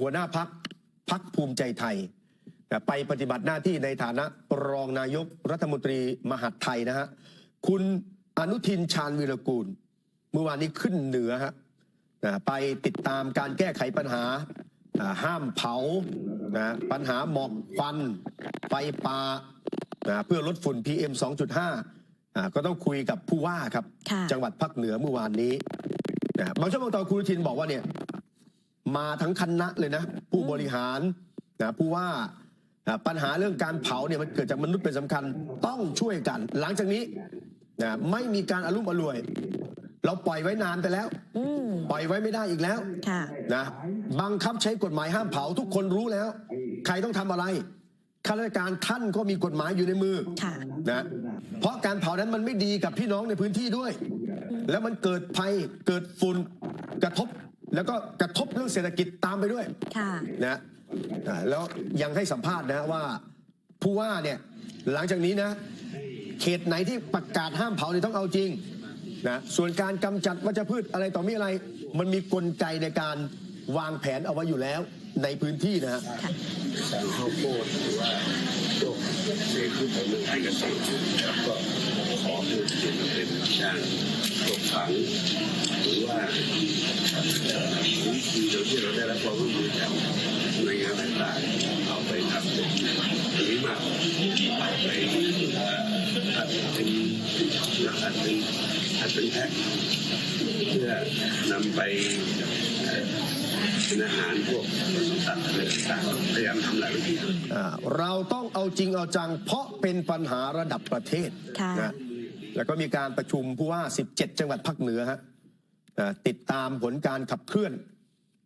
หัวหน้าพักพักภูมิใจไทยนะไปปฏิบัติหน้าที่ในฐานะรองนายกรัฐมนตรีมหาดไทยนะฮะคุณอนุทินชาญวีรกูล เมื่อวานนี้ขึ้นเหนือฮะนะไปติดตามการแก้ไขปัญหาอ่าห้ามเผานะปัญหาหมอกควันไฟป่านะเพื่อลดฝุ่น PM 2.5อ่าก็ต้องคุยกับผู้ว่าครับค่ะจังหวัดภาคเหนือเมื่อวานนี้นะบางช่วงบางตอนคุณอนุทินบอกว่าเนี่ย มาทั้งคณะเลยนะ ผู้บริหารนะผู้ว่านะปัญหาเรื่องการเผาเนี่ยมันเกิดจากมนุษย์เป็นสำคัญต้องช่วยกัน หลังจากนี้นะไม่มีการอารมณ์อร่วย เราปล่อยไว้นานไปแล้ว อืมปล่อยไว้ไม่ได้อีกแล้วค่ะ นะบังคับใช้กฎหมายห้ามเผาทุกคนรู้แล้ว ใครต้องทำอะไรข้าราชการท่านก็มีกฎหมายอยู่ในมือ ค่ะ นะเพราะการเผานั้นมันไม่ดีกับพี่น้องในพื้นที่ด้วย แล้วมันเกิดภัยเกิดฝุ่นกระทบ แล้วก็กระทบเรื่องเศรษฐกิจตามไปด้วยค่ะนะอ่าแล้วยังให้สัมภาษณ์นะว่าผู้ว่าเนี่ยหลังจากนี้นะเขตไหนที่ประกาศห้ามเผาเนี่ยต้องเอาจริงนะส่วนการกำจัดวัชพืชอะไรต่อมีอะไร มันมีกลไกในการวางแผนเอาไว้อยู่แล้ว ในพื้นที่นะฮะค่ะสั่งข้าวโพดหรือว่าพวกเศษพืชผลทางการเกษตรแล้วก็ขอเพื่อที่จะเป็นการปลูกฝังหรือว่าวิธีเราที่เราได้รับความร่วมมือจากหน่วยงานต่างๆเอาไปทำเป็นอันนี้มากไปตัดเป็นตัดเป็นตัดเป็นแพ็คเพื่อนำไป เอ่อเป็นอาหารพวกสัตว์อะไรต่างๆพยายามทำหลายวิธีอ่าเราต้องเอาจริงเอาจัง เพราะเป็นปัญหาระดับประเทศค่ะ นะแล้วก็มีการประชุมผู้ว่า 17 จังหวัดภาคเหนือฮะอ่าติดตามผลการขับเคลื่อน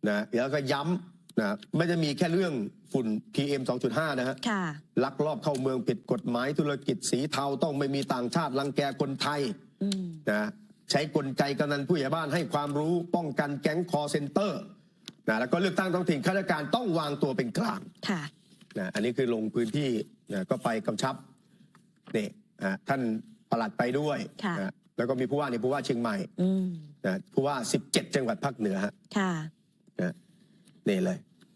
นะแล้วก็ย้ำนะไม่จะมีแค่เรื่องฝุ่น PM 2.5 นะฮะ ค่ะ ลักลอบเข้าเมืองผิดกฎหมายธุรกิจสีเทาต้องไม่มีต่างชาติรังแกคนไทยอืม นะใช้กลไกกำนันผู้ใหญ่บ้านให้ความรู้ป้องกันแก๊งคอเซ็นเตอร์ นะแล้วก็เลือกตั้งท้องถิ่นข้าราชการต้องวางตัวเป็นกลางค่ะนะอันนี้คือลงพื้นที่นะก็ไปกำชับนี่อะท่านปลัดไปด้วยค่ะนะแล้วก็มีผู้ว่านี่ผู้ว่าเชียงใหม่อืมนะผู้ว่า 17 จังหวัดภาคเหนือฮะค่ะนะนี่เลย